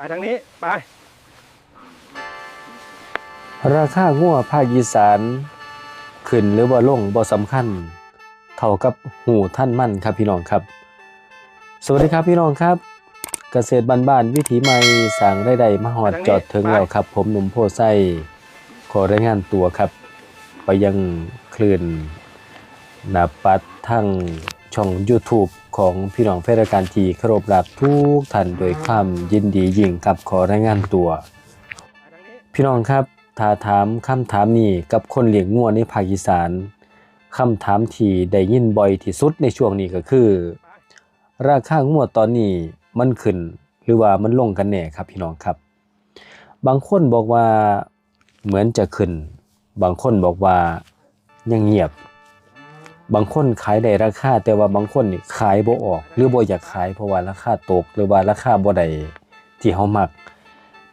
ไปทางนี้ไป ราคางัวภาคอีสานขึ้นหรือว่าลงบ่สำคัญ เท่ากับหูท่านมั่นครับพี่น้องครับ สวัสดีครับพี่น้องครับ เกษตรบ้านๆวิถีใหม่สร้างได้ได้มาหอดจอดถึงแล้วครับ ผมหนุ่มโพไส้ขอรายงานตัวครับ ไปยังคลื่นหนาปัดทั้งช่อง YouTube ของพี่น้องแฟนรายการทีเคารพรักทุกท่านโดวยความยินดียิ่งกับขอรายงานตัว พี่น้องครับถ้าถามคำถามนี้กับคนเลี้ยงงัวในภาคอีสานคำถามที่ได้ยินบ่อยที่สุดในช่วงนี้ก็คือ ราคางัวตอนนี้มันขึ้นหรือว่ามันลงกันแน่ครับพี่น้องครับ บางคนบอกว่าเหมือนจะขึ้น บางคนบอกว่ายังเงียบ บางคนขายได้ราคาแต่ว่าบางคนนี่ขายบ่ออกหรือบ่อยากขายเพราะว่าราคาตก หรือว่าราคาบ่ได้ที่เฮามัก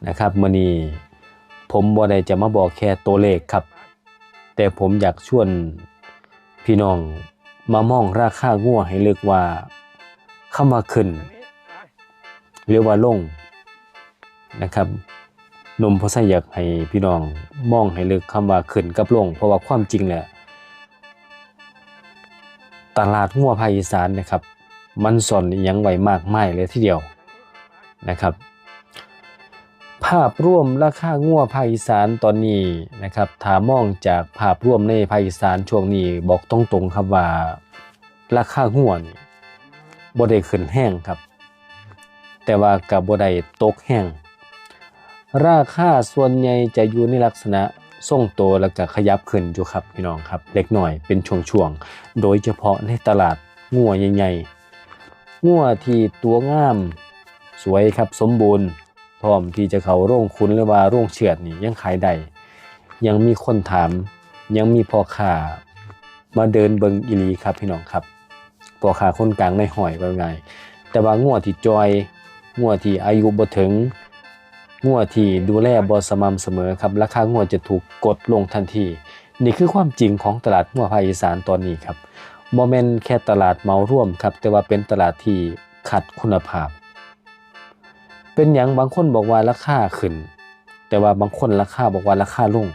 นะครับมื้อนี้ผมบ่ได้จะมาบอกแค่ตัวเลขครับ แต่ผมอยากชวนพี่น้องมามองราคางัวให้เลึกว่าคำว่าขึ้นหรือว่าลงนะครับนมพอใส่อยากให้พี่น้องมองให้เลึกคำว่าขึ้นกับลง เพราะว่าความจริงแหละ ตลาดงัวภาคอีสานนะครับ มันสอนยังไหวมากมายเลยทีเดียวนะครับ ภาพร่วมราคางัวภาคอีสานตอนนี้นะครับถามองจากภาพร่วมในภาคอีสานช่วงนี้บอกตรงๆครับว่าราคางัวนี่บ่ได้ขึ้นแห้งครับ แต่ว่ากับบ่ได้ตกแห้งราคาส่วนใหญ่จะอยู่ในลักษณะ ทรงตัวแล้วก็ขยับขึ้นอยู่ครับพี่น้องครับเล็กหน้อยเป็นช่วงๆโดยเฉพาะในตลาดงัวใหญ่ๆงัวที่ตัวงาม สวยครับสมบูรณ์พร้อมที่จะเขาโร่งคุณหรือว่าโร่งเฉือดนี่ยังขายได้ยังมีคนถามยังมีพ่อค้ามาเดินเบิงอีลีครับพี่น้องครับพ่อค้าคนกลางในหอยว่าไงแต่ว่างัวที่จอยงัวที่อายุบ่ถึง งัวที่ดูแลบ่สม่ำเสมอครับราคางัวจะถูกกดลงทันที นี่คือความจริงของตลาดงัวภาคอีสานตอนนี้ครับบ่แม่นแค่ตลาดเมาร่วมครับ แต่ว่าเป็นตลาดที่ขัดคุณภาพ เป็นอย่างบางคนบอกว่าราคาขึ้น แต่ว่าบางคนราคาบอกว่าราคาลง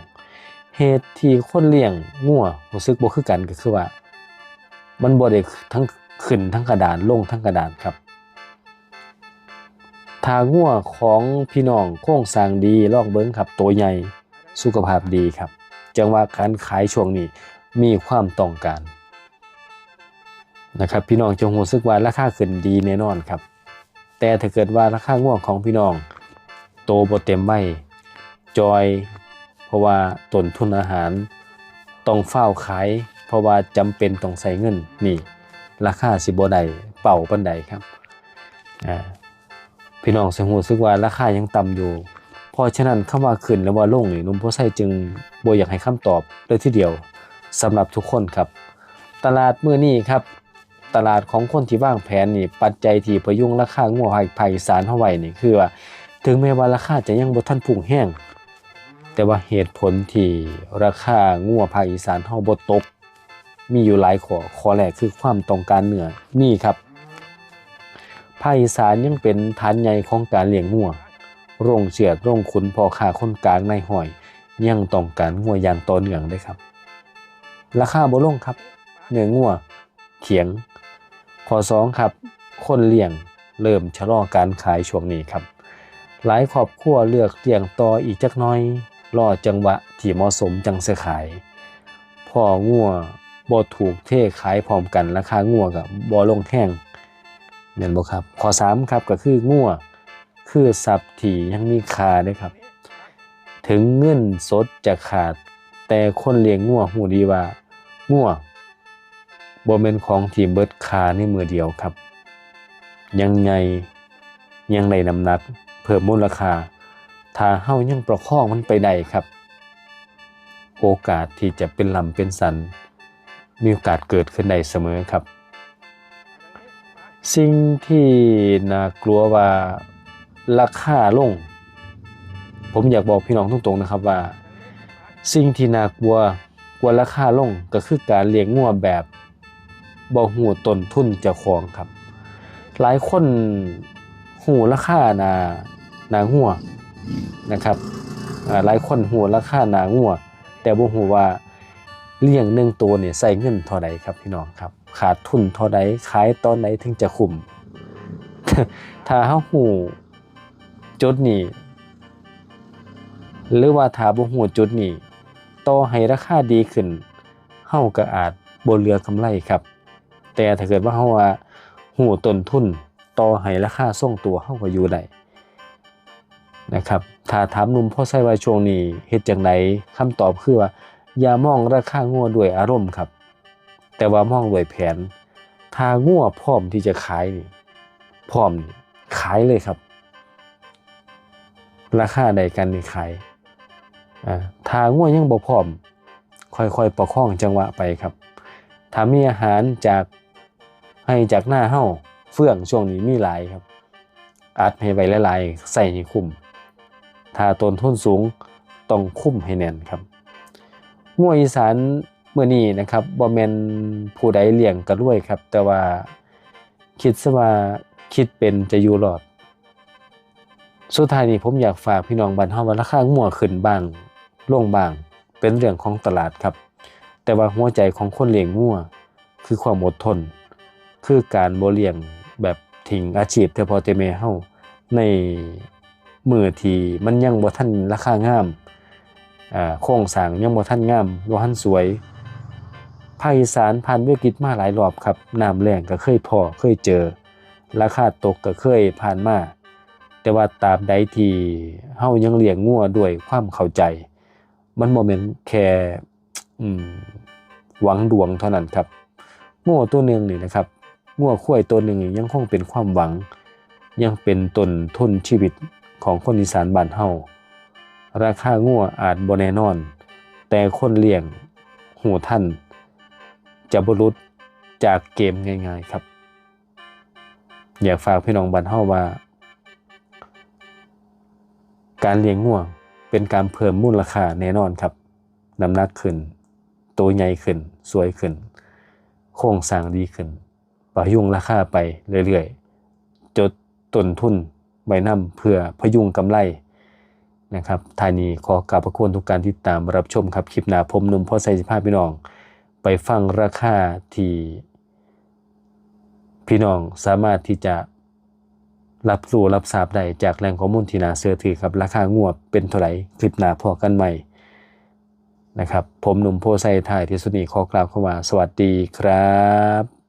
เหตุที่คนเลี้ยงงัวรู้สึกบ่คือกันก็คือว่า มันบ่ได้ทั้งขึ้นทั้งกระดานลงทั้งกระดานครับ ถ้างัวของพี่น้องโครงสร้างดีลองเบิ้งครับตัวใหญ่สุขภาพดีครับ จังว่าการขายช่วงนี้มีความต้องการนะครับพี่น้องจงรู้สึกว่าราคาขึ้นดีแน่นอนครับ แต่ถ้าเกิดว่าราคาง่วงของพี่น้อง โตบ่เต็มใบจอย เพราะว่าต้นทุนอาหารต้องเฝ้าขาย เพราะว่าจำเป็นต้องใส่เงินนี่ ราคาสิบ่ได้เป่าปันใดครับอ่า พี่น้องสิรู้สึกว่าราคายังต่ำอยู่เพราะฉะนั้นคำว่าขึ้นหรือว่าลงนี่หนุ่มโพไซจึงบ่อยากให้คำตอบเลยทีเดียวสำหรับทุกคนครับ ตลาดมื้อนี้ครับ ตลาดของคนที่วางแผนนี่ปัจจัยที่พยุงราคางัวภาคภาคอีสานเฮาไว้นี่คือว่าถึงแม้ว่าราคาจะยังบ่ทันพุ่งแห้งแต่ว่าเหตุผลที่ราคางัวภาคอีสานเฮาบ่ตก มีอยู่หลายข้อข้อแรกคือความต้องการเนื้อมีครับ ภาคอีสานยังเป็นฐานใหญ่ของการเลี้ยงงัวโรงเชือดโรงขุนพอคาคนกลางในหอย ยังต้องการงัวอย่างต่อเนื่องเด้ครับ ราคาบ่ลงครับ เนื้องัวเขียงข้อ2ครับ คนเลี้ยงเริ่มชะลอการขายช่วงนี้ครับ หลายครอบครัวเลือกเลี้ยงต่ออีกจักน้อย รอจังหวะที่เหมาะสมจังสิขายพองัวบ่ถูกเทขายพร้อมกันราคางัวกับบ่ลงแห้ง แม่นบ่ครับข้อ3ครับก็คืองัวคือทรัพย์ที่ยังมีคาด้อครับ ถึงเงินสดจะขาด แต่คนเลี้ยงงัวหูดีว่างัวบ่แม่นของที่เบิดคาในมือเดียวครับ ยังไงยังได้น้ำหนัก เพิ่มมูลค่าถ้าเฮายังประคองมันไปได้ครับ โอกาสที่จะเป็นลำเป็นสัน มีโอกาสเกิดขึ้นได้เสมอครับ สิ่งที่น่ากลัวว่าราคาลง ผมอยากบอกพี่น้องตรงๆนะครับว่า สิ่งที่น่ากลัวกว่าราคาลงก็คือการเลี้ยงงัวแบบบ่หูต้นทุนเจ้าของครับ หลายคนหูราคานะหนางัวนะครับหลายคนหูราคาหนางัวแต่บ่ฮู้ว่าเลี้ยงหนึ่งตัวเนี่ยใส่เงินเท่าใดครับพี่น้องครับ ขาดทุนเท่าใดขายตอนไหนถึงจะคุ้มถ้าเฮาฮู้จุดนี้หรือว่าถ้าบ่ฮู้จุดนี้ต่อให้ราคาดีขึ้นเฮาก็อาจบ่เหลือกำไรครับ แต่ถ้าเกิดว่าเฮาว่าฮู้ต้นทุนต่อให้ราคาทรงตัวเฮาก็อยู่ได้นะครับถ้าถามหนุ่มพ่อใส่ว่าช่วงนี้เฮ็ดจังไดคำตอบคือว่าอย่ามองราคางัวด้วยอารมณ์ครับ แต่ว่ามองด้วยแผน ถ้างัวพร้อมที่จะขายนี่พร้อมนี่ขายเลยครับ ราคาใดกันนี่ขายอ่าถ้างัวยังบ่พร้อม ค่อยๆประคองจังหวะไปครับถ้ามีอาหารจากให้จากหน้าเฮ้าเฟื่องช่วงนี้มีหลายครับ อัดให้ไวหลายๆใส่ให้คุ้มถ้าต้นทุนสูงต้องคุ้มให้แน่นครับงัวอีสาน เมื่อนี้นะครับบ่แมนผู้ใดเลี้ยงก็รวยครับ แต่ว่าคิดซะว่าคิดเป็นจะอยู่รอด สุดท้ายนี้ผมอยากฝากพี่น้องบ้านเฮาว่าราคางัวขึ้นบ้างลงบ้าง เป็นเรื่องของตลาดครับ แต่ว่าหัวใจของคนเลี้ยงงัวคือความอดทน คือการบ่เลี้ยงแบบทิ้งอาชีพแต่พอแต่แม่เฮาในมือที่มันยังบ่ทันราคางามอ่าโครงสร้างยังบ่ทันงามบ่ทันสวย ภาคอีสานผ่านวิกฤตมาหลายรอบครับน้ำแล้งก็เคยพอเคยเจอ ราคาตกก็เคยผ่านมาแต่ว่าตาบใดที่เฮายังเลี้ยงงัวด้วยความเข้าใจ มันบ่แม่นแค่หวังดวงเท่านั้นครับงัวตัวหนึ่งนี่นะครับงัวควายตัวหนึ่งยังคงเป็นความหวัง ยังเป็นต้นทุนชีวิตของคนอีสานบ้านเฮาราคางัวอาจบ่แน่นอน แต่คนเลี้ยงหูท่าน จะบ่หลุดจากเกมง่ายๆครับ อยากฝากพี่น้องบ้านเฮาว่า การเลี้ยงง่วงเป็นการเพิ่มมูลค่าแน่นอนครับน้ำหนักขึ้น ตัวใหญ่ขึ้น สวยขึ้น โครงสร้างดีขึ้น ประยุงราคาไปเรื่อยๆ จดต้นทุนไว้นำเพื่อพยุงกำไรนะครับทานีขอกราบขอบคุณทุกการติดตามรับชมครับ คลิปหน้าผมนุ่มพ่อใส่สิภาพพี่น้อง ไปฟังราคาที่พี่น้องสามารถที่จะรับรู้รับทราบได้จากแหล่งข้อมูลที่น่าเชื่อถือครับ ราคางวดเป็นเท่าไหร่คลิปหน้าพอกันใหม่นะครับ ผมหนุ่มโพไซไทยที่สุนีขอกล่าวคำว่า สวัสดีครับ